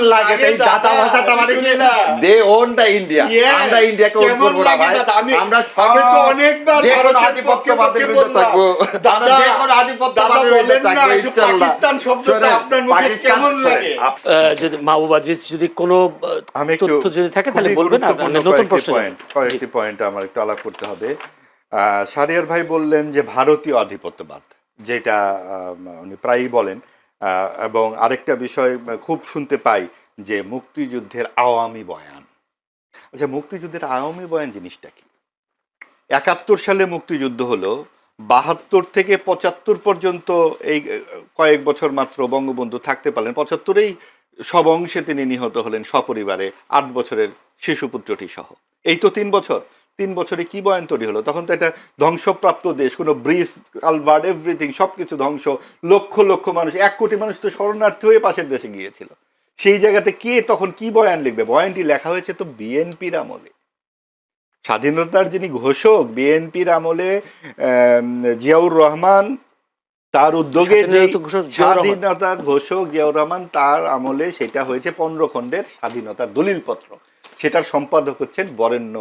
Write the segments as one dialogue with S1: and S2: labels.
S1: কেমন লাগে এই দাদা ভাষাটা মানে কি? They own the India. আমরা ইন্ডিয়াকে ওন
S2: কেমন
S1: করব না ভাই। আমরা
S2: আমি তো অনেকবার
S1: যে কোনো আধিপত্যবাদের বিরুদ্ধে। থাকব।
S2: দাদা,
S1: আমরা যে কোনো আধিপত্যবাদের বিরুদ্ধে
S2: বলেন
S1: থাকব ইনশাআল্লাহ
S2: পাকিস্তান শব্দটা আপনার মুখে কেমন লাগে?
S3: যদি মাহবুবা যদি কোনো
S4: আমি একটু
S3: তথ্য যদি থাকে তাহলে বলবেন নতুন
S4: কয়েকটি
S3: প্রশ্ন।
S4: পয়েন্ট কয়েকটি পয়েন্ট আমার একটু আলাপ করতে হবে। আহ, শাহরিয়ার ভাই বললেন যে ভারতীয় আধিপত্যবাদ যেটা উনি প্রায়ই বলেন। এবং আরেকটা বিষয় খুব শুনতে পাই যে মুক্তিযুদ্ধের আওয়ামী বয়ান। আচ্ছা মুক্তিযুদ্ধের আওয়ামী বয়ান জিনিসটা কি? একাত্তর সালে মুক্তিযুদ্ধ হলো, বাহাত্তর থেকে পঁচাত্তর পর্যন্ত এই কয়েক বছর মাত্র বঙ্গবন্ধু থাকতে পারলেন। পঁচাত্তরেই সব অংশে তিনি নিহত হলেন, সপরিবারে আট বছরের শিশুপুত্রটি সহ। এই তো তিন বছর। তিন বছরে কি বয়ান তৈরি হলো? তখন তো এটা ধ্বংসপ্রাপ্ত দেশ কোনো ব্রিজ কালভার্ট এভরিথিং সব কিছু ধ্বংস। লক্ষ লক্ষ মানুষ এক কোটি মানুষ তো শরণার্থী হয়ে পাশের দেশে গিয়েছিল। সেই জায়গাতে কে তখন কি বয়ান লিখবে? বয়ানটি লেখা হয়েছে তো বিএনপির আমলে। স্বাধীনতার যিনি ঘোষক বিএনপির আমলে আম, জিয়াউর রহমান তার উদ্যোগে যে
S3: স্বাধীনতার ঘোষক জিয়াউর রহমান।
S4: স্বাধীনতার ঘোষক জিয়াউর রহমান তার আমলে সেটা হয়েছে পনেরো খণ্ডের স্বাধীনতার দলিলপত্র। সেটার সম্পাদক হচ্ছেন বরেণ্য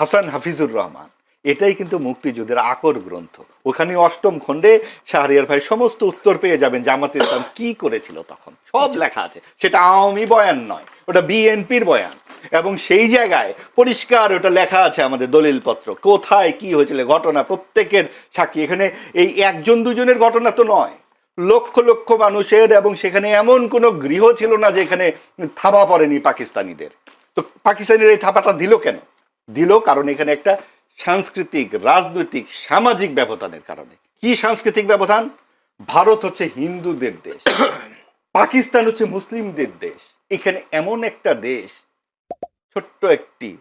S4: হাসান হাফিজুর রহমান। এটাই কিন্তু মুক্তিযুদ্ধের আকর গ্রন্থ। ওখানে অষ্টম খণ্ডে শাহরিয়ার ভাই সমস্ত উত্তর পেয়ে যাবেন জামাত ইসলাম কি করেছিল তখন। সব লেখা আছে। সেটা আওয়ামী বয়ান নয়, ওটা বিএনপির বয়ান। এবং সেই জায়গায় পরিষ্কার ওটা লেখা আছে আমাদের দলিলপত্র। কোথায় কি হয়েছিল, ঘটনা, প্রত্যেকের সাক্ষী। এখানে এই একজন দুজনের ঘটনা তো নয়। লক্ষ লক্ষ মানুষের এবং সেখানে এমন কোনো গৃহ ছিল না যে এখানে থাবা পড়েনি পাকিস্তানিদের। তো পাকিস্তানিরা এই থাবাটা দিল কেন? দিল কারণ এখানে একটা সাংস্কৃতিক, রাজনৈতিক, সামাজিক ব্যবধানের কারণে। কি সাংস্কৃতিক ব্যবধান? ভারত হচ্ছে হিন্দুদের দেশ। পাকিস্তান হচ্ছে মুসলিমদের দেশ। এখানে এমন একটা দেশ, ছোট্ট একটি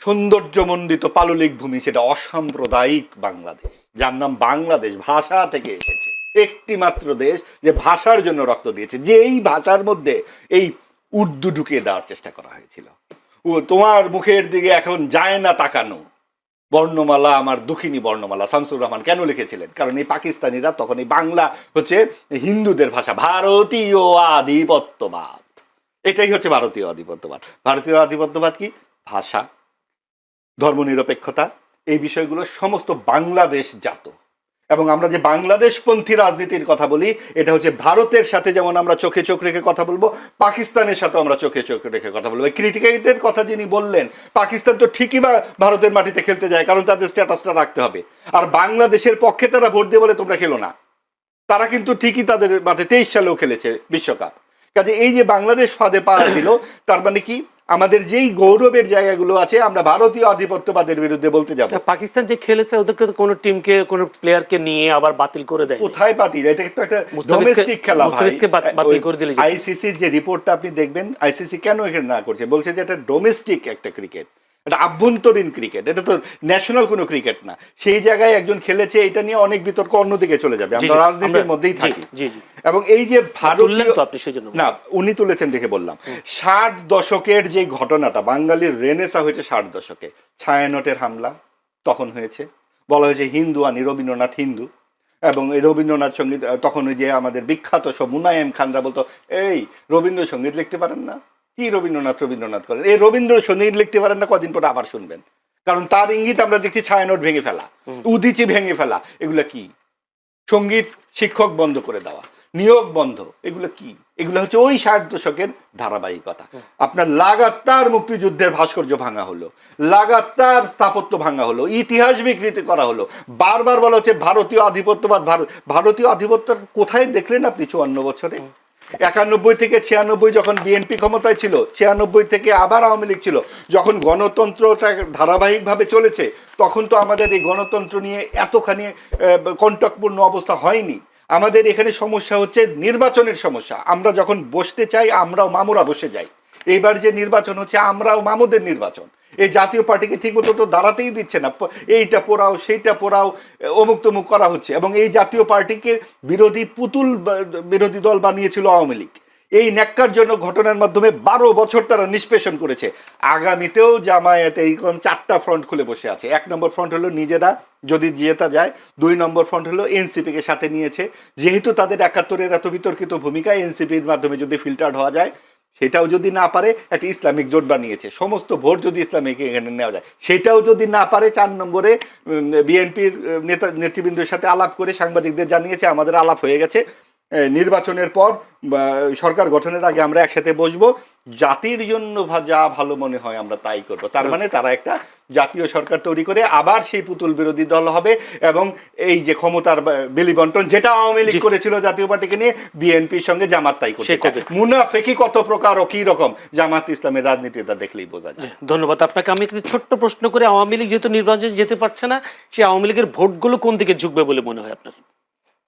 S4: সৌন্দর্যমণ্ডিত পাললিক ভূমি, সেটা অসাম্প্রদায়িক বাংলাদেশ, যার নাম বাংলাদেশ ভাষা থেকে এসেছে। একটি মাত্র দেশ যে ভাষার জন্য রক্ত দিয়েছে যে এই ভাষার মধ্যে এই উর্দু ঢুকিয়ে দেওয়ার চেষ্টা করা হয়েছিল। তোমার মুখের দিকে এখন যায় না তাকানো। বর্ণমালা, আমার দুঃখিনী বর্ণমালা, শামসুর রহমান কেন লিখেছিলেন? কারণ এই পাকিস্তানিরা তখন এই বাংলা হচ্ছে হিন্দুদের ভাষা, ভারতীয় আধিপত্যবাদ। এটাই হচ্ছে ভারতীয় আধিপত্যবাদ। ভারতীয় আধিপত্যবাদ কি? ভাষা, ধর্মনিরপেক্ষতা, এই বিষয়গুলো সমস্ত বাংলাদেশ জাত। এবং আমরা যে বাংলাদেশপন্থী রাজনীতির কথা বলি, এটা হচ্ছে ভারতের সাথে যেমন আমরা চোখে চোখ রেখে কথা বলব, পাকিস্তানের সাথেও আমরা চোখে চোখ রেখে কথা বলব। ক্রিকেটের কথা যিনি বললেন, পাকিস্তান তো ঠিকই বা ভারতের মাটিতে খেলতে যায়, কারণ তাদের স্ট্যাটাসটা রাখতে হবে। আর বাংলাদেশের পক্ষে তারা ভোট দিয়ে বলে তোমরা খেলো না। তারা কিন্তু ঠিকই তাদের মাঠে তেইশ সালেও খেলেছে বিশ্বকাপ। কাজে এই যে বাংলাদেশ ফাঁদে পা দিল, তার মানে কি? আমাদের যেই গৌরবের জায়গাগুলো আছে আমরা ভারতীয় আধিপত্যবাদের বিরুদ্ধে বলতে যাব।
S3: পাকিস্তান যে খেলেছে ওদেরকে তো কোনো টিমকে কোনো প্লেয়ারকে নিয়ে আবার বাতিল করে দেয়
S4: কোথায় বাতিল? এটা তো একটা ডোমেস্টিক খেলা ভাই।
S3: মুস্তাফিজকে বাতিল করে দিলে আইসিসি
S4: আইসিসির যে রিপোর্টটা আপনি দেখবেন আইসিসি কেন এখানে না করছে? বলছে যে এটা ডোমেস্টিক একটা ক্রিকেট এটা আভ্যন্তরীণ ক্রিকেট এটা তো ন্যাশনাল কোনো ক্রিকেট না। সেই জায়গায় একজন খেলেছে এটা নিয়ে অনেক বিতর্ক অন্যদিকে চলে যাবে। আমরা রাজনীতির মধ্যেই থাকি। এবং এই যে
S3: তুললেন
S4: ভারতীয়
S3: তো আপনি সেই জন্য।
S4: না উনি তুলেছেন দেখে বললাম। ষাট দশকের যে ঘটনাটা বাঙালির রেনেসা হয়েছে ষাট দশকে। ছায়ানটের হামলা তখন হয়েছে। বলা হয়েছে হিন্দু আনি রবীন্দ্রনাথ হিন্দু। এবং এই রবীন্দ্রনাথ সংগীত তখন ওই যে আমাদের বিখ্যাত সব মুনায়েম খানরা বলতো এই রবীন্দ্রসঙ্গীত লিখতে পারেন না? কি রবীন্দ্রনাথ রবীন্দ্রনাথ করেন? এই রবীন্দ্রসঙ্গীত লিখতে পারেন না কদিন পরে আবার শুনবেন। কারণ তার ইঙ্গিত আমরা দেখছি ছায়ানট ভেঙে ফেলা উদিচি ভেঙে ফেলা এগুলা কি? সংগীত শিক্ষক বন্ধ করে দেওয়া নিয়োগ বন্ধ এগুলো কি? এগুলো হচ্ছে ওই ষাট দশকের ধারাবাহিকতা। আপনার লাগাতার মুক্তিযুদ্ধের ভাস্কর্য ভাঙা হলো লাগাতার স্থাপত্য ভাঙা হলো ইতিহাস বিকৃতি করা হলো। বারবার বলা হচ্ছে ভারতীয় আধিপত্যবাদ ভারত ভারতীয় আধিপত্য কোথায় দেখলেন আপনি চুয়ান্ন বছরে? একানব্বই থেকে ছিয়ানব্বই যখন বিএনপি ক্ষমতায় ছিল ছিয়ানব্বই থেকে আবার আওয়ামী লীগ ছিল। যখন গণতন্ত্রটা ধারাবাহিকভাবে চলেছে তখন তো আমাদের এই গণতন্ত্র নিয়ে এতখানি আহ, কণ্টকপূর্ণ অবস্থা হয়নি। আমাদের এখানে সমস্যা হচ্ছে নির্বাচনের সমস্যা। আমরা যখন বসতে চাই আমরাও মামুরা বসে যাই। এইবার যে নির্বাচন হচ্ছে আমরাও মামুদের নির্বাচন। এই জাতীয় পার্টিকে ঠিকমতো তো দাঁড়াতেই দিচ্ছে না। এইটা পোড়াও, সেইটা পোড়াও, অমুক তমুক করা হচ্ছে। এবং এই জাতীয় পার্টিকে বিরোধী পুতুল বিরোধী দল বানিয়েছিল আওয়ামী লীগ। এই ন্যাক্কার জন্য ঘটনার মাধ্যমে বারো বছর তারা নিষ্পেষণ করেছে। আগামীতেও জামায়াতে এইরকম চারটা ফ্রন্ট খুলে বসে আছে। এক নম্বর ফ্রন্ট হলো নিজেরা, যদি জেতা যায়। দুই নম্বর ফ্রন্ট হলো এনসিপিকে সাথে নিয়েছে। যেহেতু তাদের একাত্তরের এত বিতর্কিত ভূমিকা এনসিপির মাধ্যমে যদি ফিল্টার্ড হওয়া যায় সেটাও যদি না পারে, একটা ইসলামিক জোট বানিয়েছে। সমস্ত ভোট যদি ইসলামিক এখানে নেওয়া যায়। সেটাও যদি না পারে, চার নম্বরে বিএনপির নেতা, নেতৃবৃন্দের সাথে আলাপ করে সাংবাদিকদের জানিয়েছে, আমাদের আলাপ হয়ে গেছে। নির্বাচনের পর সরকার গঠনের আগে আমরা একসাথে বসবো। জাতির জন্য যা ভালো মনে হয় আমরা তাই করব। তার মানে তারা একটা জাতীয় সরকার তৈরি করে আবার সেই পুতুল বিরোধী দল হবে এবং এই যে ক্ষমতার বা- বেলি বন্টন যেটা আওয়ামী লীগ করেছিল জাতীয় পার্টিকে নিয়ে বিএনপির সঙ্গে জামাত তাই করতে
S3: সে। করবে।
S4: মুনাফেকি কত প্রকার ও কি রকম? জামাত ইসলামের রাজনীতিটা দেখলেই বোঝা যায়।
S3: ধন্যবাদ আপনাকে। আমি একটি ছোট্ট প্রশ্ন করে আওয়ামী লীগ যেহেতু নির্বাচনে যেতে পারছে না সেই আওয়ামী লীগের ভোটগুলো কোন দিকে ঝুঁকবে বলে মনে হয় আপনার?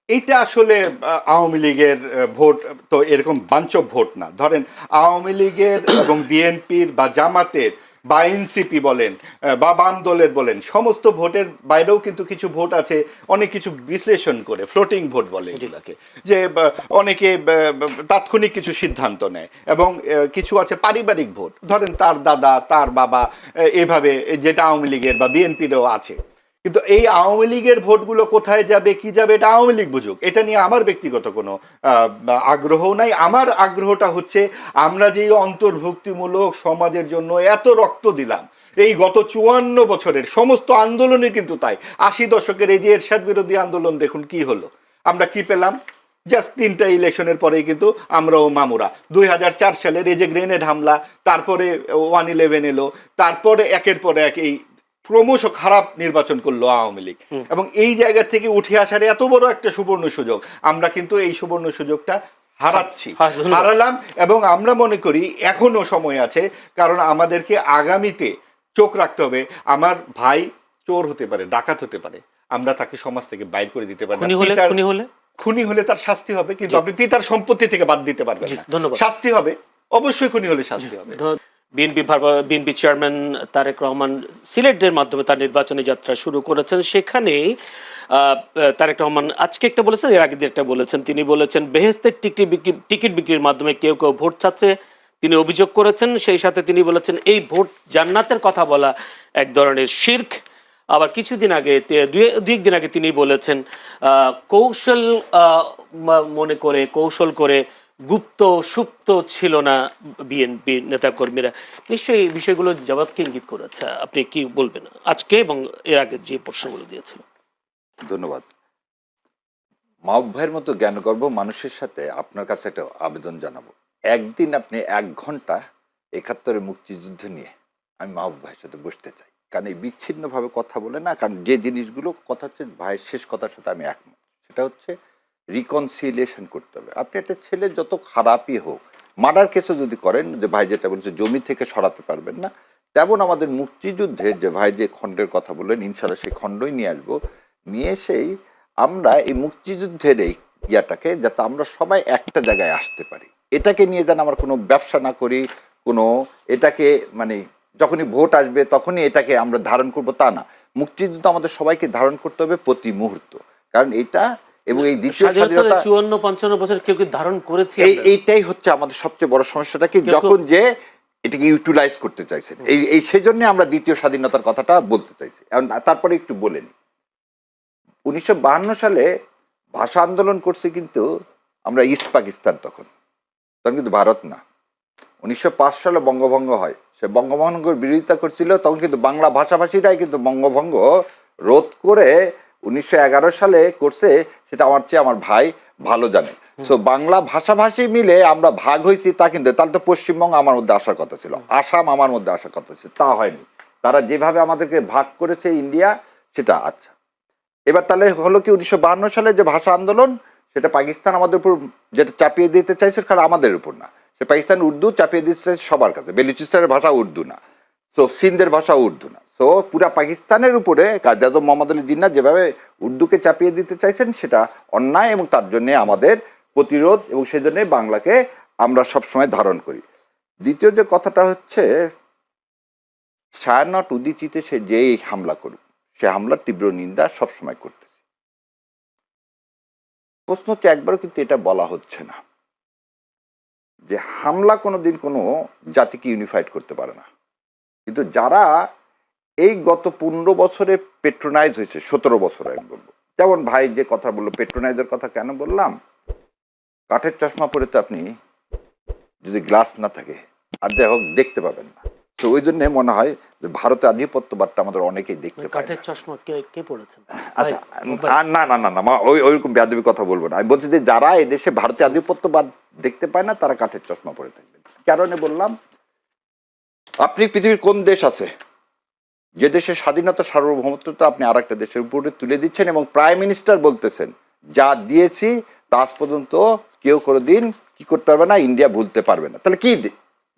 S4: এইটা আসলে আওয়ামী লীগের ভোট তো এরকম বাঞ্চব ভোট না। ধরেন আওয়ামী লীগের এবং বিএনপির বা জামাতের বা এনসিপি বলেন বা বাম দলের বলেন সমস্ত ভোটের বাইরেও কিন্তু কিছু ভোট আছে অনেক কিছু বিশ্লেষণ করে ফ্লোটিং ভোট বলে এগুলাকে যে অনেকে তাৎক্ষণিক কিছু সিদ্ধান্ত নেয় এবং কিছু আছে পারিবারিক ভোট ধরেন তার দাদা তার বাবা এভাবে যেটা আওয়ামী লীগের বা বিএনপিরও আছে। কিন্তু এই আওয়ামী লীগের ভোটগুলো কোথায় যাবে, কি যাবে, এটা আওয়ামী লীগ বুঝুক। এটা নিয়ে আমার ব্যক্তিগত কোনো আগ্রহ নাই। আমার আগ্রহটা হচ্ছে, আমরা যে অন্তর্ভুক্তিমূলক সমাজের জন্য এত রক্ত দিলাম, এই গত চুয়ান্ন বছরের সমস্ত আন্দোলনে কিন্তু তাই। আশি দশকের এই যে এরশাদ বিরোধী আন্দোলন, দেখুন কি হলো। আমরা কি পেলাম? জাস্ট তিনটা ইলেকশনের পরেই কিন্তু আমরাও মামুরা। দুই হাজার চার সালের এই যে গ্রেনেড হামলা, তারপরে ওয়ান ইলেভেন এলো, তারপরে একের পর এক এই ক্রমশ খারাপ নির্বাচন করল আওয়ামী লীগ। এবং এই জায়গা থেকে উঠে আসার এত বড় একটা সুবর্ণ সুযোগ আমরা কিন্তু এই সুবর্ণ সুযোগটা হারাচ্ছি হারালাম। এবং আমরা মনে করি এখনও সময় আছে কারণ আমাদেরকে আগামীতে চোখ রাখতে হবে আমার ভাই চোর হতে পারে ডাকাত হতে পারে আমরা তাকে সমাজ থেকে বাইর করে দিতে পারি
S3: খুনি হলে
S4: তার শাস্তি হবে কিন্তু আপনি পিতার সম্পত্তি থেকে বাদ দিতে পারবেন। শাস্তি হবে অবশ্যই খুনি হলে শাস্তি হবে।
S3: BNP BNP chairman Tarek Rahman সিলেটের মাধ্যমে তার নির্বাচনী যাত্রা শুরু করেছেন। সেখানে তারেক রহমান আজকে একটা বলেছেন, এর দিন একটা বলেছেন। তিনি বলেছেন বেহেস্তের টিকিট বিক্রি টিকিট বিক্রির মাধ্যমে কেউ কেউ ভোট চাচ্ছে। তিনি অভিযোগ করেছেন, সেই সাথে তিনি বলেছেন, এই ভোট জান্নাতের কথা বলা এক ধরনের শির্ক। আবার কিছুদিন আগে দুই একদিন আগে তিনি বলেছেন কৌশল মনে করে, কৌশল করে গুপ্ত, সুপ্ত ছিল না বিএনপি নেতাকর্মীরা। নিশ্চয়ই এই বিষয়গুলো জবাবকে ইঙ্গিত করেছে। আপনি কি বলবেন আজকে এবং এর আগে যে প্রশ্নগুলো দিয়েছিল
S1: ধন্যবাদ। মাহব ভাইয়ের মতো জ্ঞানগর্ব মানুষের সাথে আপনার কাছে একটা আবেদন জানাব। একদিন আপনি এক ঘণ্টা একাত্তরের মুক্তিযুদ্ধ নিয়ে আমি মাহব ভাইয়ের সাথে বসতে চাই। কারণ এই বিচ্ছিন্নভাবে কথা বলে না, কারণ যে জিনিসগুলো কথা হচ্ছে, ভাইয়ের শেষ কথার সাথে আমি একমত। সেটা হচ্ছে রিকনসিলিয়েশন করতে হবে। আপনি একটা ছেলে যত খারাপই হোক মার্ডার কেসে যদি করেন, যে ভাই যেটা বলছে, জমি থেকে সরাতে পারবেন না, তেমন আমাদের মুক্তিযুদ্ধের যে ভাই যে খণ্ডের কথা বললেন ইনশাল্লাহ সেই খণ্ডই নিয়ে আসব। নিয়ে এসেই আমরা এই মুক্তিযুদ্ধের এই ইয়াটাকে যাতে আমরা সবাই একটা জায়গায় আসতে পারি। এটাকে নিয়ে যেন আমরা কোনো ব্যবসা না করি, কোনো এটাকে মানে যখনই ভোট আসবে তখনই এটাকে আমরা ধারণ করব, তা না। মুক্তিযুদ্ধ আমাদের সবাইকে ধারণ করতে হবে প্রতি মুহূর্ত। কারণ এটা এবং এই দ্বিতীয় স্বাধীনতা
S3: চুয়ান্ন পঞ্চান্ন বছর কেউ কি ধারণ করেছে
S1: এইটাই হচ্ছে আমাদের সবচেয়ে বড় সমস্যাটা কি? যখন যে এটাকে ইউটিলাইজ করতে চাইছেন এই এই সেই জন্য আমরা দ্বিতীয় স্বাধীনতার কথাটা বলতে চাইছি। তারপরে একটু বলে নিই উনিশশো সালে ভাষা আন্দোলন করছে কিন্তু আমরা ইস্ট পাকিস্তান তখন। তখন কিন্তু ভারত না। উনিশশো পাঁচ সালে বঙ্গভঙ্গ হয়। সে বঙ্গভঙ্গের বিরোধিতা করছিল তখন কিন্তু বাংলা ভাষাভাষীরাই কিন্তু বঙ্গভঙ্গ রোধ করে উনিশশো এগারো সালে করছে সেটা আমার চেয়ে আমার ভাই ভালো জানে। সো বাংলা ভাষাভাষী মিলে আমরা ভাগ হয়েছি তা কিন্তু, তাহলে তো পশ্চিমবঙ্গ আমার মধ্যে আসার কথা ছিল। আসাম আমার মধ্যে আসার কথা ছিল। তা হয়নি। তারা যেভাবে আমাদেরকে ভাগ করেছে ইন্ডিয়া, সেটা আচ্ছা। এবার তাহলে হলো কি উনিশশো সালে যে ভাষা আন্দোলন, সেটা পাকিস্তান আমাদের উপর যেটা চাপিয়ে দিতে চাইছে কারণ আমাদের উপর না। সে পাকিস্তান উর্দু চাপিয়ে দিতে চাইছে সবার কাছে। বেলুচিস্তানের ভাষা উর্দু না। সো সিন্ধের ভাষা উর্দু না। সো পুরা পাকিস্তানের উপরে কাজী আজম মোহাম্মদ আলী জিন্না যেভাবে উর্দুকে চাপিয়ে দিতে চাইছেন, সেটা অন্যায় এবং তার জন্যে আমাদের প্রতিরোধ এবং সেই জন্যে বাংলাকে আমরা সবসময় ধারণ করি। দ্বিতীয় যে কথাটা হচ্ছে, ছায়ানট উদিচিতে সে যেই হামলা করুক, সে হামলার তীব্র নিন্দা সবসময় করতেছে। প্রশ্ন হচ্ছে, একবারও কিন্তু এটা বলা হচ্ছে না যে হামলা কোনোদিন কোনো জাতিকে ইউনিফাইড করতে পারে না। কিন্তু যারা এই গত পনেরো বছরে পেট্রোনাইজ হয়েছে সতেরো বছরে আমি বলব। যেমন ভাই যে কথা বলল পেট্রোনাইজের কথা কেন বললাম? কাঠের চশমা পরে তো আপনি যদি গ্লাস না থাকে আর যাই হোক দেখতে পাবেন না। তো ওই জন্য মনে হয় যে ভারতের আধিপত্যবাদটা আমাদের অনেকেই দেখতে পায়
S3: কাঠের চশমা কে কে পড়েছেন
S1: আচ্ছা না না না না ওই ওইরকম বেয়াদবি কথা বলব না। আমি বলছি যে যারা এদেশে ভারতীয় আধিপত্যবাদ দেখতে পায় না তারা কাঠের চশমা পরে থাকবেন। কারণে বললাম আপনি পৃথিবীর কোন দেশ আছে? যে দেশের স্বাধীনতা, সার্বভৌমত্বটা আপনি আর একটা দেশের উপরে তুলে দিচ্ছেন এবং প্রাইম মিনিস্টার বলতেছেন, যা দিয়েছি তা আজ পর্যন্ত কেউ কোনো দিন কি করতে পারবে না, ইন্ডিয়া ভুলতে পারবে না। তাহলে কি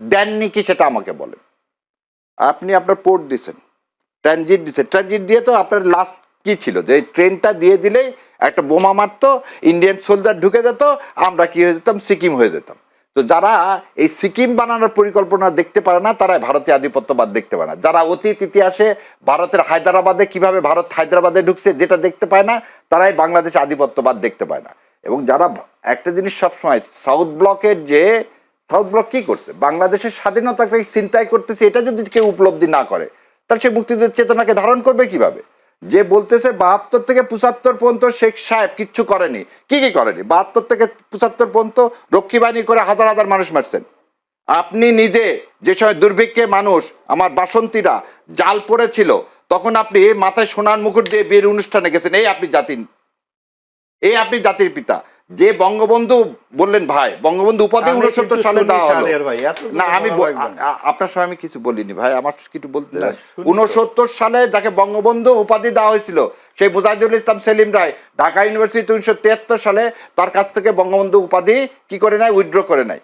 S1: দেননি কি সেটা আমাকে বলেন। আপনি আপনার পোর্ট দিছেন, ট্রানজিট দিছে ট্রানজিট দিয়ে তো আপনার লাস্ট কি ছিল? যে ট্রেনটা দিয়ে দিলেই একটা বোমা মারতো, ইন্ডিয়ান সোলজার ঢুকে যেত, আমরা কি হয়ে যেতাম? সিকিম হয়ে যেতাম। তো যারা এই সিকিম বানানোর পরিকল্পনা দেখতে পারে না, তারাই ভারতীয় আধিপত্যবাদ দেখতে পায় না। যারা অতীত ইতিহাসে ভারতের হায়দ্রাবাদে কীভাবে ভারত হায়দ্রাবাদে ঢুকছে যেটা দেখতে পায় না, তারাই বাংলাদেশ আধিপত্যবাদ দেখতে পায় না। এবং যারা একটা জিনিস সবসময় সাউথ ব্লকের যে, সাউথ ব্লক কি করছে? বাংলাদেশের স্বাধীনতাকে চিন্তাই করতেছে, এটা যদি কেউ উপলব্ধি না করে, তাহলে সে মুক্তিযুদ্ধের চেতনাকে ধারণ করবে কীভাবে? যে বলতেছে বাহাত্তর থেকে পঁচাত্তর পর্যন্ত শেখ সাহেব কিচ্ছু করেনি। কি কি করেনি? বাহাত্তর থেকে পঁচাত্তর পর্যন্ত রক্ষী বাহিনী করে হাজার হাজার মানুষ মারছেন। আপনি নিজে যে সময় দুর্ভিক্ষে মানুষ, আমার বাসন্তীরা জাল পড়েছিল, তখন আপনি মাথায় সোনার মুকুট দিয়ে বিয়ের অনুষ্ঠানে গেছেন। এই আপনি জাতির এই আপনি জাতির পিতা। যে বঙ্গবন্ধু বললেন ভাই বঙ্গবন্ধু উপাধি উনসত্তর সালে দেওয়া হলো। না আমি আপনার সময় আমি কিছু বলিনি ভাই আমার কিছু বলতে। উনসত্তর সালে যাকে বঙ্গবন্ধু উপাধি দেওয়া হয়েছিল সেই মুজাহিদুল ইসলাম সেলিম রায় ঢাকা ইউনিভার্সিটি উনিশশো তিয়াত্তর সালে তার কাছ থেকে বঙ্গবন্ধু উপাধি কি করে নেয়? উইথড্র করে নেয়।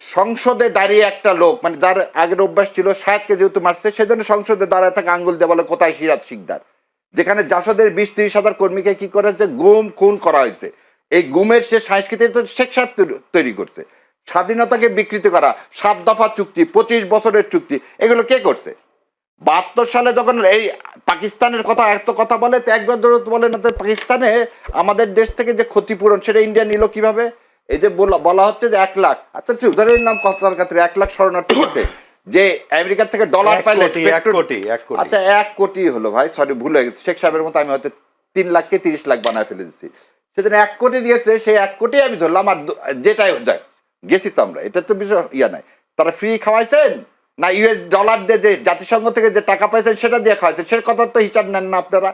S1: সংসদে দাঁড়িয়ে একটা লোক মানে যার আগের অভ্যাস ছিল সাহেবকে যেহেতু মারছে সেজন্য সংসদে দাঁড়ায় থাকে আঙ্গুল দিয়ে বলে কোথায় সিরাজ শিকদার? যেখানে জাসদের বিশ তিরিশ হাজার কর্মীকে কি করেছে? গুম খুন করা হয়েছে। এই গুমের সে সংস্কৃতি তো শেখ সাহেব তৈরি- করছে স্বাধীনতাকে বিকৃত করা সাত দফা চুক্তি পঁচিশ বছরের চুক্তি এগুলো কে করছে? বাহাত্তর সালে যখন এই পাকিস্তানের কথা এত কথা বলে তো একবার ধরে বলে না তো পাকিস্তানে আমাদের দেশ থেকে যে ক্ষতিপূরণ সেটা ইন্ডিয়া নিল কীভাবে? এই যে বলা হচ্ছে যে এক লাখ আচ্ছা ঠিক ধরে নিলাম কথার ক্ষেত্রে এক লাখ শরণার্থী গেছে যে আমেরিকা থেকে ডলার পাইলে। আচ্ছা এক কোটি হলো ভাই সরি ভুল হয়ে গেছে। শেখ সাহেবের মতো আমি হয়তো তিন লাখকে তিরিশ লাখ বানায় ফেলে দিচ্ছি সেজন্য এক কোটি দিয়েছে, সেই এক কোটি আমি ধরলাম আর যেটাই যাক, গেছি তো আমরা। এটা তো বিষয় ইয়া নাই। তারা ফ্রি খাওয়াইছেন? না ইউএস ডলার দিয়ে যে জাতিসংঘ থেকে যে টাকা পাইছেন, সেটা দিয়ে খাওয়াইছেন? সে কথা তো হিসাব নেন না আপনারা।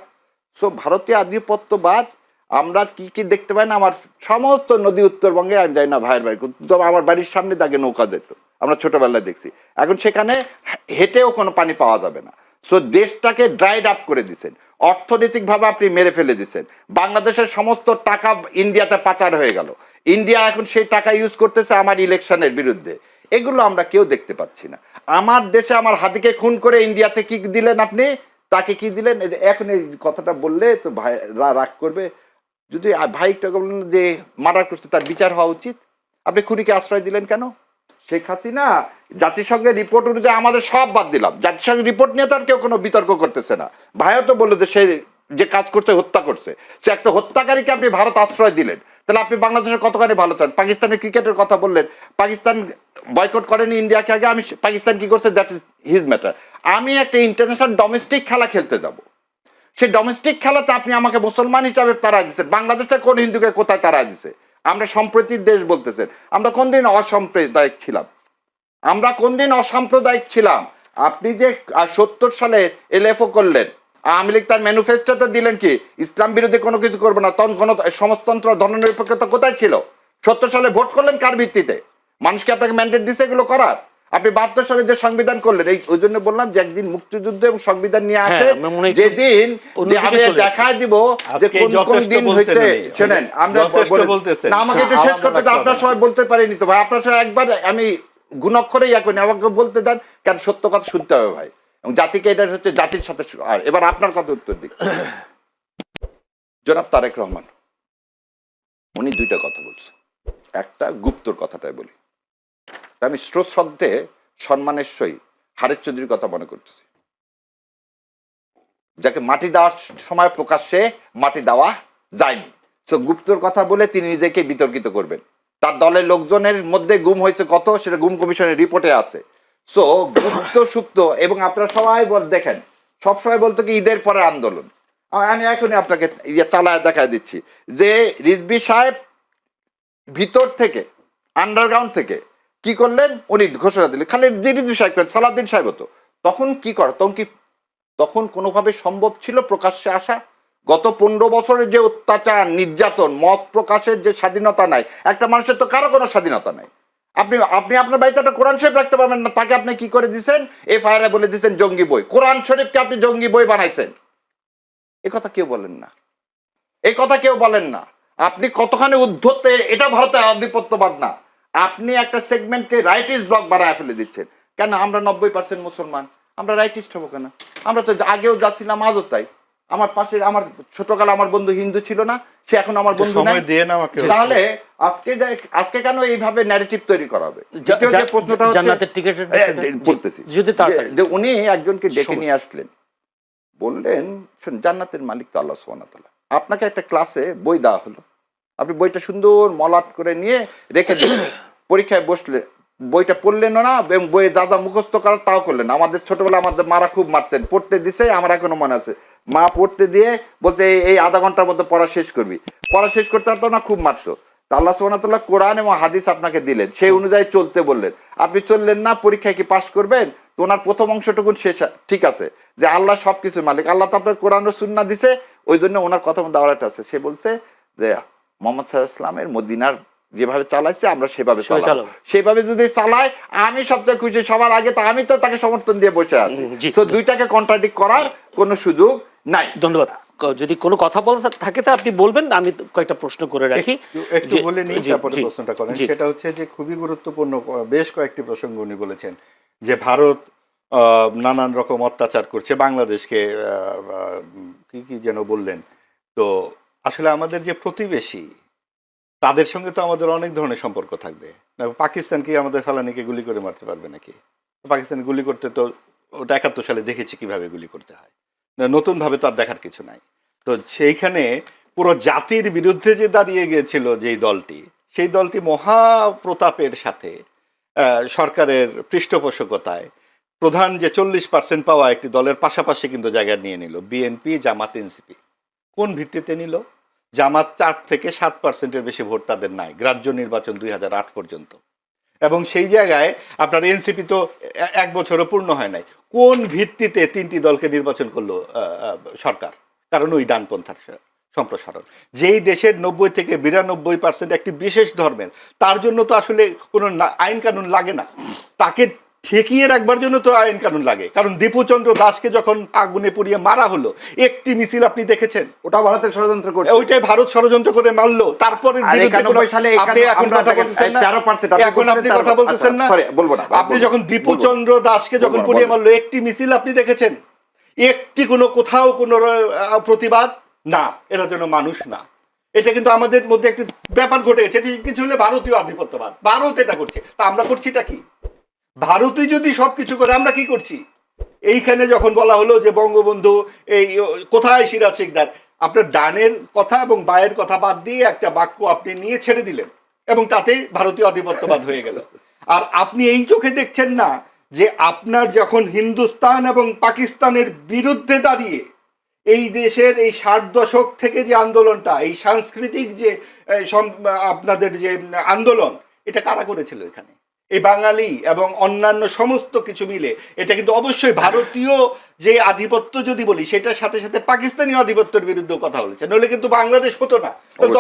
S1: সো ভারতীয় আধিপত্যবাদ, আমরা কি কি দেখতে পাই না? আমার সমস্ত নদী উত্তরবঙ্গে, আমি যাই না ভাইয়ের বাড়ি আমার বাড়ির সামনে দাগে নৌকা যেত। আমরা ছোটবেলায় দেখছি। এখন সেখানে হেঁটেও কোনো পানি পাওয়া যাবে না। সো দেশটাকে ড্রাইড আপ করে দিছেন। অর্থনৈতিকভাবে আপনি মেরে ফেলে দিছেন। বাংলাদেশের সমস্ত টাকা ইন্ডিয়াতে পাচার হয়ে গেল। ইন্ডিয়া এখন সেই টাকা ইউজ করতেছে আমার ইলেকশনের বিরুদ্ধে। এগুলো আমরা কেউ দেখতে পাচ্ছি না। আমার দেশে আমার হাতিকে খুন করে ইন্ডিয়াতে কি দিলেন আপনি? তাকে কি দিলেন? এই যে এখন এই কথাটা বললে তো ভাই রাগ করবে। যদি আ- ভাইটা বললেন যে মার্ডার করছে, তার বিচার হওয়া উচিত? আপনি খুনিকে আশ্রয় দিলেন কেন? শেখ হাসিনা জাতিসংঘের রিপোর্ট অনুযায়ী আমাদের সব বাদ দিলাম। জাতিসংঘের রিপোর্ট নিয়ে তো আর কেউ কোনো বিতর্ক করতেছে না। ভাইও তো বলল যে সে যে কাজ করছে, হত্যা করছে। সে একটা হত্যাকারীকে আপনি ভারত আশ্রয় দিলেন। তাহলে আপনি বাংলাদেশের কতখানি ভালো চান? পাকিস্তানের ক্রিকেটের কথা বললেন। পাকিস্তান বয়কট করেনি ইন্ডিয়াকে আগে। আমি পাকিস্তান কি করছে? দ্যাট ইজ হিজ ম্যাটার আমি একটা ইন্টারন্যাশনাল ডোমেস্টিক খেলা খেলতে যাব। সেই ডোমেস্টিক খেলাতে আপনি আমাকে মুসলমান হিসাবে তারা দিচ্ছেন বাংলাদেশে কোন হিন্দুকে কোথায় তারা দিছে? আমরা সম্প্রীতির দেশ বলতেছেন। আমরা কোন দিন অসাম্প্রদায়িক ছিলাম? আমরা কোন দিন অসাম্প্রদায়িক ছিলাম? আপনি যে সত্তর সালে এলএফও করলেন, আওয়ামী লীগ তার ম্যানুফেস্টোতে দিলেন কি, ইসলাম বিরোধী কোনো কিছু করবে না, তখন কোনো সমাজতন্ত্র ধর্মনিরপেক্ষতা কোথায় ছিল? সত্তর সালে ভোট করলেন কার ভিত্তিতে? মানুষকে আপনাকে ম্যান্ডেট দিছে এগুলো করার? আপনি বাহাত্তর সালে যে সংবিধান করলেন এই ওই জন্য বললাম যে একদিন মুক্তিযুদ্ধ এবং সংবিধান নিয়ে
S3: মনে হয়
S1: যেদিন যে আমি দেখায় দিব যে কোন কোন দিন হয়েছে শোনেন আমরা
S4: বলতেছেন।
S1: আমাকে একটু শেষ করতে দাও আপনার। সময় বলতে পারিনি তো ভাই। আপনার সময় একবার আমি গুণক্ষরে ইয়া করি আমাকে বলতে দেন কেন সত্য কথা শুনতে হবে ভাই। এবং জাতিকে এটা হচ্ছে জাতির সাথে আর এবার আপনার কথা উত্তর দিক জনাব তারেক রহমান উনি দুইটা কথা বলছেন। একটা গুপ্তর কথাটাই বলি। আমি শ্রদ্ধে সম্মানের সহিত হারের চৌধুরীর কথা মনে করতেছি। যাকে মাটি দেওয়ার সময় প্রকাশ্যে মাটি দেওয়া যায়নি। সো গুপ্তর কথা বলে তিনি নিজেকে বিতর্কিত করবেন। তার দলের লোকজনের মধ্যে গুম হয়েছে কত সেটা গুম কমিশনের রিপোর্টে আছে। সো গুপ্ত, সুপ্ত এবং আপনারা সবাই বল, দেখেন সবসময় বলতো কি ঈদের পরে আন্দোলন। আমি এখনই আপনাকে ইয়ে চালায় দেখায় দিচ্ছি। যে রিজবি সাহেব ভিতর থেকে আন্ডারগ্রাউন্ড থেকে কি করলেন? উনি ঘোষণা দিলেন। খালি দিরিজু সাহেব করেন, সালাউদ্দিন সাহেব হতো। তখন কি কর? তখন কি তখন কোনোভাবে সম্ভব ছিল প্রকাশ্যে আসা? গত পনেরো বছরের যে অত্যাচার নির্যাতন মত প্রকাশের যে স্বাধীনতা নাই একটা মানুষের তো কারও কোনো স্বাধীনতা নাই। আপনি আপনি আপনার বাড়িতে একটা কোরআন শরীফ রাখতে পারবেন না তাকে আপনি কি করে দিচ্ছেন এফআইআর বলে দিচ্ছেন জঙ্গি বই। কোরআন শরীফকে আপনি জঙ্গি বই বানাইছেন। এ কথা কেউ বলেন না। এই কথা কেউ বলেন না। আপনি কতখানি উদ্ধত এটা ভারতের আধিপত্যবাদ না। আপনি একটা সেগমেন্টকে রাইটিস্ট ব্লক বাড়ায় ফেলে দিচ্ছেন। কেন? আমরা নব্বই পার্সেন্ট মুসলমান। আমরা রাইটিস্ট হব কেন? আমরা তো আগেও যাচ্ছিলাম আজও তাই। আমার পাশে আমার ছোটকালে আমার বন্ধু হিন্দু ছিল না সে এখন আমার বন্ধু নাই।
S4: সময় দিয়ে না আমাকে।
S1: তাহলে আজকে আজকে কেন এইভাবে ন্যারেটিভ তৈরি করা হবে? যে প্রশ্নটা বলতেছি।
S3: যদি
S1: যে- উনি একজনকে ডেকে নিয়ে আসলেন। বললেন শুন জান্নাতের মালিক তো আল্লাহ সুবহানাহু ওয়া আপনাকে একটা ক্লাসে বই দেওয়া হলো। আপনি বইটা সুন্দর মলাট করে নিয়ে রেখে দিলেন। পরীক্ষায় বসলে, বইটা পড়লেন না এবং বইয়ে যা যা মুখস্থ করার তাও করলেন আমাদের ছোটবেলা আমাদের মারা খুব মারতেন। পড়তে দিছে, আমার এখনও মনে আছে। মা পড়তে দিয়ে বলছে, এই- আধা ঘণ্টার মধ্যে পড়া শেষ করবি। পড়া শেষ করতে পারতো না, খুব মারতো। আল্লাহ সুবহানাহু কোরআন এবং হাদিস আপনাকে দিলেন। সেই অনুযায়ী চলতে বললেন। আপনি চললেন না, পরীক্ষায় কি পাশ করবেন? তো ওনার প্রথম অংশটুকুন শেষ ঠিক আছে। যে আল্লাহ সব কিছুর মালিক। আল্লাহ তো আপনার কোরআন সুন্না দিছে ওই জন্য ওনার কথা মধ্যে একটা আছে। সে বলছে যে মোহাম্মদ সাল্লাহ ইসলামের মদিনার যেভাবে চালাইছে আমরা সেভাবে চালাবো। সেভাবে যদি চালায় আমি সবচেয়ে খুশি। সবার আগে তো আমি তো তাকে সমর্থন দিয়ে বসে আছি। তো দুইটাকে কন্ট্রাডিক্ট করার কোনো সুযোগ নাই।
S3: ধন্যবাদ। যদি কোনো কথা বলা থাকে তা আপনি বলবেন আমি কয়েকটা প্রশ্ন করে রাখি।
S4: একটু- বলে নিই তারপরে প্রশ্নটা করেন। সেটা হচ্ছে যে খুবই গুরুত্বপূর্ণ বেশ কয়েকটি প্রসঙ্গ উনি বলেছেন যে ভারত আহ, নানান রকম অত্যাচার করছে বাংলাদেশকে কি কি যেন বললেন। তো আসলে আমাদের যে প্রতিবেশী তাদের সঙ্গে তো আমাদের অনেক ধরনের সম্পর্ক থাকবে। পাকিস্তান কি আমাদের ফালানিকে গুলি করে মারতে পারবে নাকি? পাকিস্তান গুলি করতে তো, ওটা একাত্তর সালে দেখেছি কীভাবে গুলি করতে হয়। নতুনভাবে তো আর দেখার কিছু নাই। তো সেইখানে পুরো জাতির বিরুদ্ধে যে দাঁড়িয়ে গিয়েছিল যেই দলটি, সেই দলটি মহাপ্রতাপের সাথে সরকারের পৃষ্ঠপোষকতায় প্রধান যে চল্লিশ পার্সেন্ট পাওয়া একটি দলের পাশাপাশি কিন্তু জায়গা নিয়ে নিল। BNP, Jamaat, NCP. কোন ভিত্তিতে নিল? জামাত চার থেকে সাত পার্সেন্টের বেশি ভোট তাদের নাই, গ্রাহ্য নির্বাচন দুই হাজার আট পর্যন্ত। এবং সেই জায়গায় আপনার এনসিপি তো এক বছরও পূর্ণ হয় নাই। কোন ভিত্তিতে তিনটি দলকে নির্বাচন করল সরকার? কারণ ওই ডানপন্থার সম্প্রসারণ। যেই দেশের নব্বই থেকে বিরানব্বই পার্সেন্ট একটি বিশেষ ধর্মের, তার জন্য তো আসলে কোনো আইন কানুন লাগে না। তাকে ঠেকিয়ে রাখবার জন্য তো আইন কানুন লাগে। কারণ দীপুচন্দ্র দাসকে যখন আগুনে পুড়িয়ে মারা হলো একটি মিছিল আপনি দেখেছেন?
S1: ওটা ভারতের ষড়যন্ত্র করছে।
S4: ওইটাই ভারত ষড়যন্ত্র করে মারলো। তারপরে কোনো-
S1: 91 সালে
S4: আপনি এখন কথা বলতেছেন না?
S1: 13% আপনি
S4: এখন আপনি কথা বলতেছেন না?
S1: বলব না,
S4: আপনি যখন দীপুচন্দ্র দাসকে যখন পুড়িয়ে মারলো একটি মিছিল আপনি দেখেছেন? একটি কোনো কোথাও কোনো প্রতিবাদ? না এরা যেন মানুষ না। এটা কিন্তু আমাদের মধ্যে একটি ব্যাপার ঘটেছে। এটি কিছু হলে ভারতীয় আধিপত্যবাদ। ভারত এটা করছে। তা আমরা করছিটা কি? ভারতই যদি সবকিছু করে, আমরা কি করছি? এইখানে যখন বলা হলো যে বঙ্গবন্ধু এই কোথায় সিরাজ শিকদার? আপনার ডানের কথা এবং বায়ের কথা বাদ দিয়ে একটা বাক্য আপনি নিয়ে ছেড়ে দিলেন এবং তাতে ভারতীয় আধিপত্যবাদ হয়ে গেল। আর আপনি এই চোখে দেখছেন না যে আপনার যখন হিন্দুস্তান এবং পাকিস্তানের বিরুদ্ধে দাঁড়িয়ে এই দেশের এই ষাট দশক থেকে যে আন্দোলনটা, এই সাংস্কৃতিক যে আপনাদের যে আন্দোলন, এটা কারা করেছিল এখানে? এই বাঙালি এবং অন্যান্য সমস্ত কিছু মিলে এটা কিন্তু অবশ্যই ভারতীয় যে আধিপত্য যদি বলি সেটার সাথে সাথে পাকিস্তানি আধিপত্যের বিরুদ্ধে কথা বলেছে। নইলে কিন্তু বাংলাদেশ হতো না।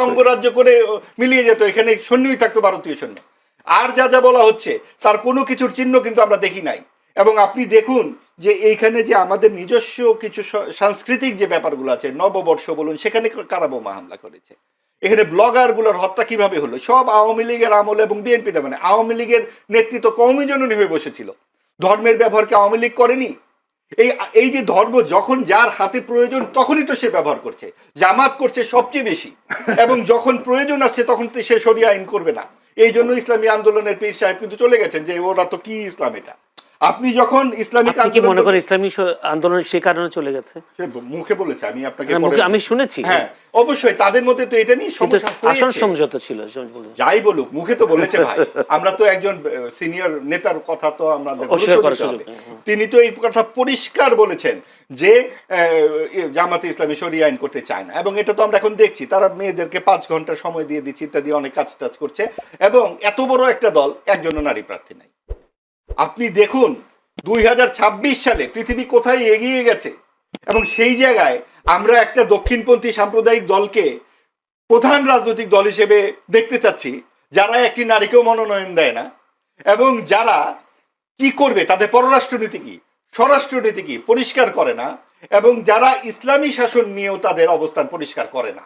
S4: অঙ্গরাজ্য করে মিলিয়ে যেত এখানে সৈন্যই থাকতো ভারতীয় সৈন্য। আর যা যা বলা হচ্ছে তার কোনো কিছুর চিহ্ন কিন্তু আমরা দেখি নাই। এবং আপনি দেখুন যে এইখানে যে আমাদের নিজস্ব কিছু সাংস্কৃতিক যে ব্যাপারগুলো আছে নববর্ষ বলুন সেখানে কারা বোমা হামলা করেছে? এখানে ব্লগারগুলোর হত্যা কীভাবে হলো? সব আওয়ামী লীগের আমলে এবং বিএনপি মানে আওয়ামী লীগের নেতৃত্ব কমই জননী হয়ে বসেছিল। ধর্মের ব্যবহারকে আওয়ামী লীগ করেনি? এই এই যে ধর্ম যখন যার হাতে প্রয়োজন তখনই তো সে ব্যবহার করছে। জামাত করছে সবচেয়ে বেশি। এবং যখন প্রয়োজন আসছে তখন তো সে সরিয়া আইন করবে না। এই জন্য ইসলামী আন্দোলনের পীর সাহেব কিন্তু চলে গেছেন যে ওরা তো কি ইসলাম এটা? আপনি যখন ইসলামিক
S3: কি মনে করেন ইসলামী আন্দোলন সে কারণে চলে গেছে?
S4: মুখে বলেছে আমি আপনাকে
S3: হ্যাঁ, আমি শুনেছি।
S4: হ্যাঁ অবশ্যই তাদের মধ্যে তো এটা নিয়ে সমস্যা
S3: আসল সমঝোতা ছিল
S4: যাই বলুক মুখে তো বলেছে ভাই। আমরা তো একজন সিনিয়র নেতার কথা তো।
S3: নেই, হ্যাঁ।
S4: তিনি তো এই কথা পরিষ্কার বলেছেন যে জামাতে ইসলামী সরিয়ে আইন করতে চায় না। এবং এটা তো আমরা এখন দেখছি তারা মেয়েদেরকে পাঁচ ঘণ্টা সময় দিয়ে দিচ্ছে ইত্যাদি অনেক কাজ টাজ করছে। এবং এত বড় একটা দল একজনও নারী প্রার্থী নাই। আপনি দেখুন, দুই হাজার ছাব্বিশ সালে পৃথিবী কোথায় এগিয়ে গেছে এবং সেই জায়গায় আমরা একটা দক্ষিণপন্থী সাম্প্রদায়িক দলকে প্রধান রাজনৈতিক দল হিসেবে দেখতে চাচ্ছি, যারা একটি নারীকেও মনোনয়ন দেয় না এবং যারা কি করবে, তাদের পররাষ্ট্রনীতি কি, স্বরাষ্ট্রনীতি কি পরিষ্কার করে না এবং যারা ইসলামী শাসন নিয়েও তাদের অবস্থান পরিষ্কার করে না,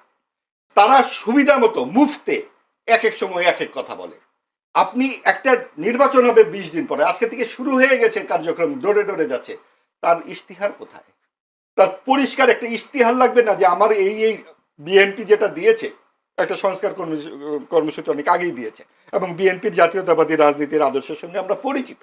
S4: তারা সুবিধা মতো মুফতে এক এক সময় এক এক কথা বলে। আপনি একটা নির্বাচন হবে বিশ দিন পরে। আজকে থেকে শুরু হয়ে গেছে কার্যক্রম, ডোরে ডোরে যাচ্ছে। তার ইশতিহার কোথায়? তার পরিষ্কার একটা ইশতিহার লাগবে না যে আমার এই এই বিএনপি যেটা দিয়েছে, একটা সংস্কার কর্মসূচি অনেক আগেই দিয়েছে এবং বিএনপির জাতীয়তাবাদী রাজনীতির আদর্শের সঙ্গে আমরা পরিচিত।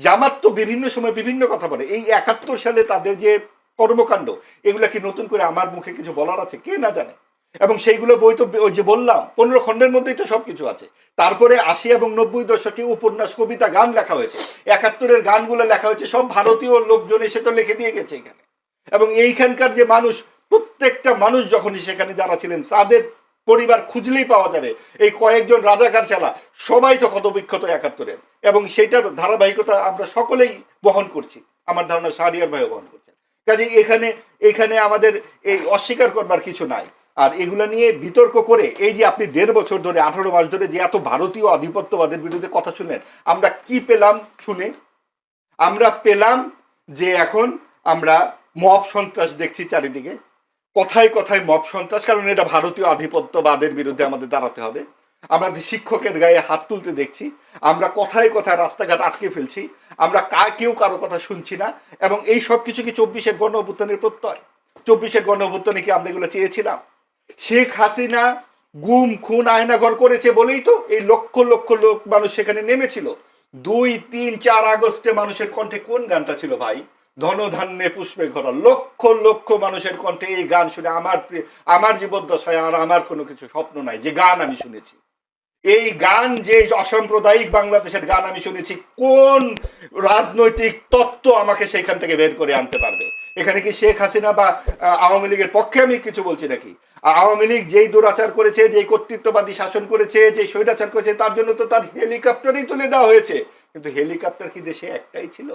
S4: জামাত তো বিভিন্ন সময় বিভিন্ন কথা বলে। এই একাত্তর সালে তাদের যে কর্মকাণ্ড, এগুলা কি নতুন করে আমার মুখে কিছু বলার আছে? কে না জানে। এবং সেইগুলো বই তো ওই যে বললাম, পনেরো খণ্ডের মধ্যেই তো সবকিছু আছে। তারপরে আশি এবং নব্বই দশকে উপন্যাস, কবিতা, গান লেখা হয়েছে। একাত্তরের গানগুলো লেখা হয়েছে, সব ভারতীয় লোকজন এসে তো লিখে দিয়ে গেছে এখানে। এবং এইখানকার যে মানুষ, প্রত্যেকটা মানুষ যখনই সেখানে যারা ছিলেন, তাদের পরিবার খুঁজলেই পাওয়া যাবে। এই কয়েকজন রাজাকার ছাড়া সবাই তো ক্ষতবিক্ষত একাত্তরের এবং সেইটার ধারাবাহিকতা আমরা সকলেই বহন করছি। আমার ধারণা শাহরিয়ার ভাইও বহন করছেন। কাজে এখানে এখানে আমাদের এই অস্বীকার করবার কিছু নাই। আর এগুলো নিয়ে বিতর্ক করে এই যে আপনি দেড় বছর ধরে, আঠারো মাস ধরে যে এত ভারতীয় আধিপত্যবাদের বিরুদ্ধে কথা শুনলেন, আমরা কি পেলাম শুনে? আমরা পেলাম যে এখন আমরা মব সন্ত্রাস দেখছি চারিদিকে। কথায় কথায় মব সন্ত্রাস, কারণ এটা ভারতীয় আধিপত্যবাদের বিরুদ্ধে আমাদের দাঁড়াতে হবে। আমাদের শিক্ষকের গায়ে হাত তুলতে দেখছি, আমরা কথায় কথায় রাস্তাঘাট আটকে ফেলছি, আমরা কা, কেউ কারও কথা শুনছি না, এবং এই সব কিছু কি চব্বিশের গণ অভ্যুত্থানের প্রত্যয়? চব্বিশের গণ অভ্যুত্থানে কি আমরা এগুলো চেয়েছিলাম? শেখ হাসিনা গুম, খুন, আয়নাঘর করেছে বলেই তো এই লক্ষ লক্ষ লোক মানুষ সেখানে নেমেছিল। দুই, তিন, চার আগস্টে মানুষের কণ্ঠে কোন গানটা ছিল ভাই? ধনধান্যে পুষ্পে ঘরা লক্ষ লক্ষ মানুষের কণ্ঠে এই গান শুনে আমার আমার জীবদ্দশায় আর আমার কোনো কিছু স্বপ্ন নাই, যে গান আমি শুনেছি। এই গান যে অসাম্প্রদায়িক বাংলাদেশের গান আমি শুনেছি, কোন রাজনৈতিক তত্ত্ব আমাকে সেখান থেকে বের করে আনতে পারবে? এখানে কি শেখ হাসিনা বা আওয়ামী লীগের পক্ষে আমি কিছু বলছি নাকি? আওয়ামী লীগ যেই দুরাচার করেছে যেই কর্তৃত্ববাদী শাসন করেছে যে স্বৈরাচার করেছে তার জন্য তো তার হেলিকপ্টারই তুলে দেওয়া হয়েছে। কিন্তু হেলিকপ্টার কি দেশে একটাই ছিল?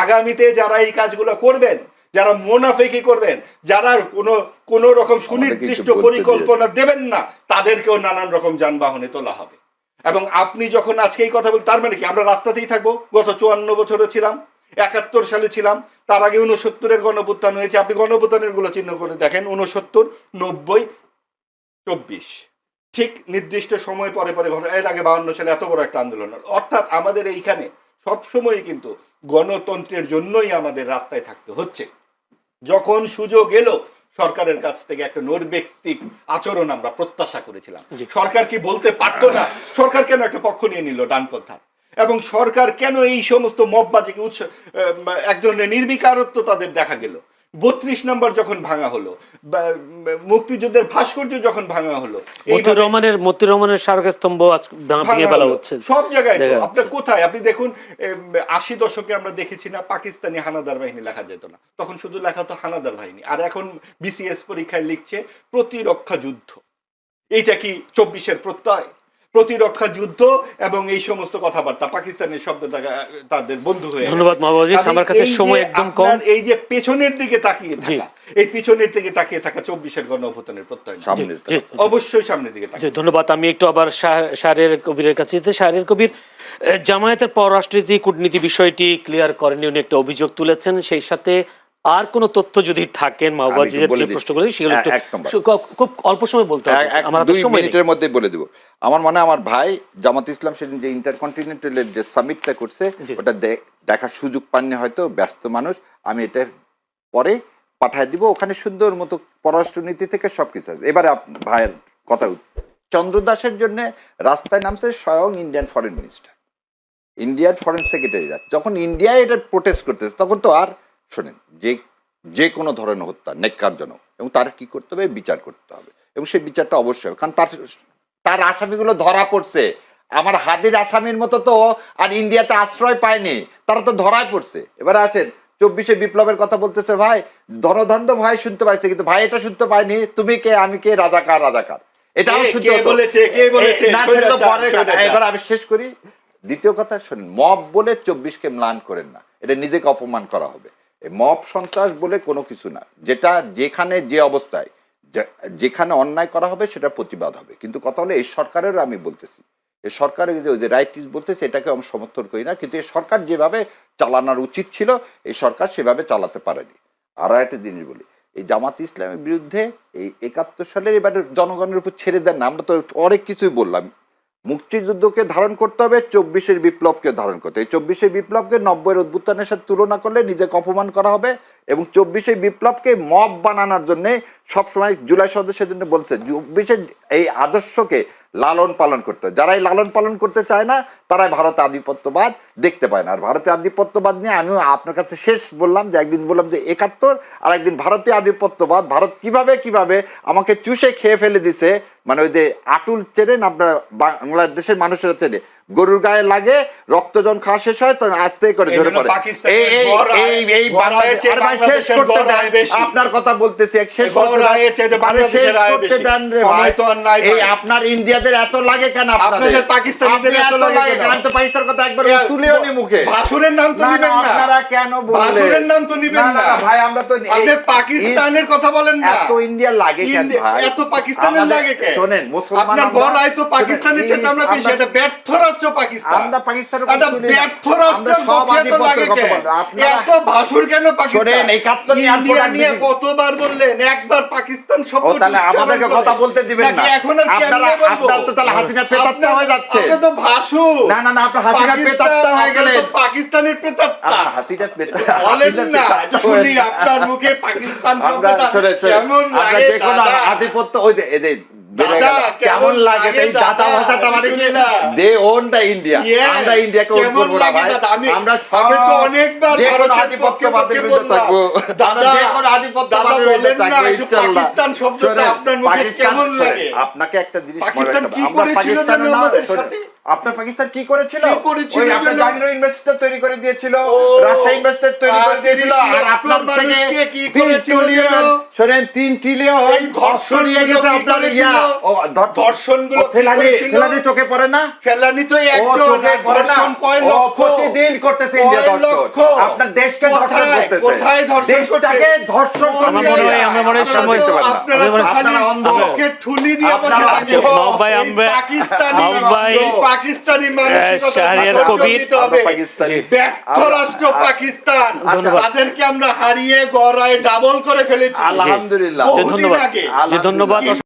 S4: আগামীতে যারা এই কাজগুলো করবেন যারা মোনাফেকি করবেন যারা কোনো কোনো রকম সুনির্দিষ্ট পরিকল্পনা দেবেন না তাদেরকেও নানান রকম যানবাহনে তোলা হবে। এবং আপনি যখন আজকে এই কথা বল তার মানে কি? আমরা রাস্তাতেই থাকব? গত চুয়ান্ন বছরে ছিলাম। একাত্তর সালে ছিলাম তার আগে উনসত্তরের গণপুত্থান হয়েছে। আপনি গণপুত্থানেরগুলো চিহ্ন করে দেখেন উনসত্তর নব্বই চব্বিশ। ঠিক নির্দিষ্ট সময় পরে পরে ঘটে এর আগে বাউন্ন সালে এত বড় একটা আন্দোলন অর্থাৎ আমাদের এইখানে সবসময় কিন্তু গণতন্ত্রের জন্যই আমাদের রাস্তায় থাকতে হচ্ছে। যখন সুযোগ এলো সরকারের কাছ থেকে একটা নৈর্ব্যক্তিক আচরণ আমরা প্রত্যাশা করেছিলাম। সরকার কি বলতে পারতো না? সরকার কেন একটা পক্ষ নিয়ে নিল ডানপন্থা এবং সরকার কেন এই সমস্ত মববাজিকে উৎস এক ধরনের নির্বিকারত্ব তাদের দেখা গেল। বত্রিশ নম্বর যখন ভাঙা হলো মুক্তিযুদ্ধের ভাস্কর্য যখন ভাঙা হলো
S3: মতিউর রহমানের মতিউর রহমানের স্মারক স্তম্ভ আজ ভেঙে ফেলা হচ্ছে।
S4: সব জায়গায় আপনার কোথায়? আপনি দেখুন আশি দশকে আমরা দেখেছি না পাকিস্তানি হানাদার বাহিনী লেখা যেত না। তখন শুধু লেখা হতো হানাদার বাহিনী। আর এখন বিসিএস পরীক্ষায় লিখছে প্রতিরক্ষা যুদ্ধ। এইটা কি চব্বিশের প্রত্যয়? প্রতিরক্ষা যুদ্ধ এবং এই সমস্ত কথাবার্তা। পাকিস্তানের শব্দটা তাদের বন্ধু হয়ে
S3: ধন্যবাদ মাহবুব আমার কাছে সময় একদম কম।
S4: এই যে পেছনের দিকে তাকিয়ে থাকা এই পিছনের দিকে তাকিয়ে থাকা চব্বিশের গণ অভ্যুত্থানের প্রত্যয় অবশ্যই সামনের দিকে
S3: ধন্যবাদ। আমি একটু আবার শাহরের কবিরের কাছে যেতে শাহরের কবির জামায়াতের পররাষ্ট্রনীতি কূটনীতি বিষয়টি ক্লিয়ার করেনি উনি একটা অভিযোগ তুলেছেন। সেই সাথে আর কোনো তথ্য যদি থাকেন যে প্রশ্ন সেগুলো খুব অল্প সময় বলতে হবে।
S1: এক- এক-
S3: আমার
S1: দুই মিনিটের মধ্যে বলে দেবো। আমার মনে আমার ভাই জামাত ইসলাম সেদিন যে ইন্টারকন্টিনেন্টালের যে সামিটটা করছে ওটা দেখার সুযোগ পাননি হয়তো ব্যস্ত মানুষ। আমি এটা পরে পাঠায় দিব। ওখানে সুন্দর মতো পররাষ্ট্রনীতি থেকে সবকিছু আছে। এবারে ভাইয়ের কথা চন্দ্র দাসের জন্য রাস্তায় নামছে স্বয়ং ইন্ডিয়ান ফরেন মিনিস্টার ইন্ডিয়ার ফরেন সেক্রেটারিরা যখন ইন্ডিয়া এটা প্রোটেস্ট করতেছে তখন তো আর শোনেন যে যে কোনো ধরনের হত্যা নেককারজনক এবং তার কি করতে হবে? বিচার করতে হবে এবং সেই বিচারটা অবশ্যই হবে। কারণ তার তার আসামিগুলো ধরা পড়ছে। আমার হাদির আসামির মতো তো আর ইন্ডিয়াতে আশ্রয় পায়নি। তারা তো ধরায় পড়ছে। এবার আসেন চব্বিশে বিপ্লবের কথা বলতেছে ভাই ধনধান্য ভাই শুনতে পাইছে কিন্তু ভাই এটা শুনতে পাইনি তুমি কে? আমি কে? রাজাকার রাজাকার। এটাও শুনতে
S4: বলেছে, কে বলেছে?
S1: না সেটা পরের কথা। এবার আমি শেষ করি। দ্বিতীয় কথা শোনেন মব বলে চব্বিশকে ম্লান করেন না। এটা নিজেকে অপমান করা হবে। মব সন্ত্রাস বলে কোনো কিছু না। যেটা যেখানে যে অবস্থায় যেখানে অন্যায় করা হবে সেটা প্রতিবাদ হবে। কিন্তু কথা হলো, এই সরকারেরও আমি বলতেছি, এই সরকারের যে- রাইট ইস বলতেছে, এটাকে আমি সমর্থন করি না। কিন্তু এই সরকার যেভাবে চালানোর উচিত ছিল, এই সরকার সেভাবে চালাতে পারেনি। আর একটা জিনিস বলি, এই জামাত ইসলামের বিরুদ্ধে এই একাত্তর সালের এবারে জনগণের উপর ছেড়ে দেন না, আমরা তো অনেক কিছুই বললাম। মুক্তিযুদ্ধকে ধারণ করতে হবে, চব্বিশের বিপ্লবকে ধারণ করতে এই চব্বিশের বিপ্লবকে নব্বইয়ের অভ্যুত্থানের সাথে তুলনা করলে নিজেকে অপমান করা হবে এবং চব্বিশে বিপ্লবকে মব বানানোর জন্যে সবসময় জুলাই সদস্যের জন্য বলছে, চব্বিশের এই আদর্শকে লালন পালন করতে যারাই যারা লালন পালন করতে চায় না, তারাই ভারতে আধিপত্যবাদ দেখতে পায় না। আর ভারতীয় আধিপত্যবাদ নিয়ে আমিও আপনার কাছে শেষ বললাম যে, একদিন বললাম যে, একাত্তর, আর একদিন ভারতীয় আধিপত্যবাদ। ভারত কীভাবে কীভাবে? আমাকে চুষে খেয়ে ফেলে দিছে। মানে ওই যে আটুল চেনেন আপনার, বাংলাদেশের মানুষেরা চেনে। গরুর গায়ে লাগে রক্ত যখন খাওয়া শেষ হয় তখন আস্তে করে ঝরে পড়ে। আপনার কথা বলতেছি শেষ করতে দেন। রে ভাই। এই আপনার ইন্ডিয়াদের এত লাগে কেন আপনাদের?
S4: পাকিস্তানিদের এত লাগে কেন?
S1: তো পাকিস্তানের কথা একবার তুলেও নি মুখে।
S4: ভাসুরের নাম তো নিবেন না।
S1: আপনারা কেন বললেন
S4: ভাসুরের নাম তো নিবেন না
S1: ভাই আমরা তো
S4: আপনি পাকিস্তানের কথা বলেন না।
S1: এত ইন্ডিয়া লাগে কেন ভাই?
S4: এত পাকিস্তানের লাগে কেন?
S1: শোনেন মুসলমান
S4: আপনার গড় আয় তো পাকিস্তানের চেয়ে আমরা বেশি। এটা ব্যর্থ রাষ্ট্র পাকিস্তান।
S1: আমরা পাকিস্তানের
S4: একটা ব্যর্থ
S1: আমরা
S4: রাষ্ট্রের
S1: সব
S4: পক্ষে তো
S1: কথা
S4: কেন?
S1: আপনারা-
S4: এত ভাসুর কেন পাকিস্তান?
S1: শোনেন, একাত্তর নিয়ে আর
S4: নিয়ে কতবার বললেন? একবার পাকিস্তান শব্দ
S1: ও তাহলে আমাদেরকে কথা বলতে দিবেন না।
S4: এখন কেমনে
S1: আপনারা তো তাহলে হাসিনা পেতাত্তা হয়ে যাচ্ছে।
S4: আপনি তো ভাসু
S1: না, না, না, আপনার হাসিনা পেতাত্তা হয়ে গেলেন।
S4: পাকিস্তানের পেতাত্তা
S1: আপনার হাসিটা পেতা-
S4: বলেন না
S1: পেতাত্তা
S4: শুনি আপনার মুখে পাকিস্তান
S1: আমরা
S4: কেমন লাগে
S1: কোনো আধিপত্য ওই যে বেড়ে গেল।
S4: কেমন
S1: লাগে এই দাদা? ভাষাটা মানে কি দে ওন দা ইন্ডিয়া আমরা ইন্ডিয়াকে ওন
S4: কেমন
S1: করব না ভাই। আমরা
S4: সবে তো অনেকবার
S1: যে কোনো আধিপত্যবাদের বিরুদ্ধে থাকব।
S4: দাদা,
S1: এখন যে কোনো আধিপত্যবাদের বিরুদ্ধে থাকব ইনশাআল্লাহ
S4: পাকিস্তান শব্দটা আপনার মুখে কেমন লাগে?
S1: আপনাকে একটা জিনিস
S4: পাকিস্তান কি করেছিল
S1: না
S4: আমাদের সাথে?
S1: আপনার পাকিস্তান কি করেছিল?
S4: কি করেছিল
S1: আপনার? জাগিরো ইনভেস্টর তৈরি করে দিয়েছিল রাজশাহী ইনভেস্টর তৈরি করে দিয়েছিল আর আপনার থেকে
S4: কি করেছিল জানো?
S1: তিন ট্রিলিয়ন
S4: এই ধর্ষণ
S1: নিয়ে গেছে আপনার ইয়া ও ধর-
S4: ধর্ষণগুলো
S1: ও
S4: কি
S1: ফেলানি ফেলানি চোখে পড়ে না?
S4: ফেলানি তো একজন
S1: চোখে পড়ে না?
S4: ধর্ষণ কয় লক্ষ?
S1: প্রতিদিন করতেছে ইন্ডিয়া ধর্ষণ আপনার দেশকে ধর্ষণ করতেছে।
S4: কোথায় ধর্ষণ
S1: দেশটাকে? ধর্ষণ
S3: আমার মনে হয়- আমার মনে হয়
S1: আপনারা
S3: সময়-
S1: দেখতে পারেন
S4: আপনারা
S3: আমি-
S1: আপনারা অন্ধ।
S4: ঠুলি দিয়ে
S1: আপনারা
S4: বসে থাকেন। পাকিস্তানি পাকিস্তানি মানুষের
S3: শাহরিয়ার কবির।
S4: ব্যর্থ রাষ্ট্র পাকিস্তান। তাদেরকে আমরা হারিয়ে গড়ায় ডাবল করে ফেলেছি।
S1: আলহামদুলিল্লাহ।
S3: ধন্যবাদ। ধন্যবাদ।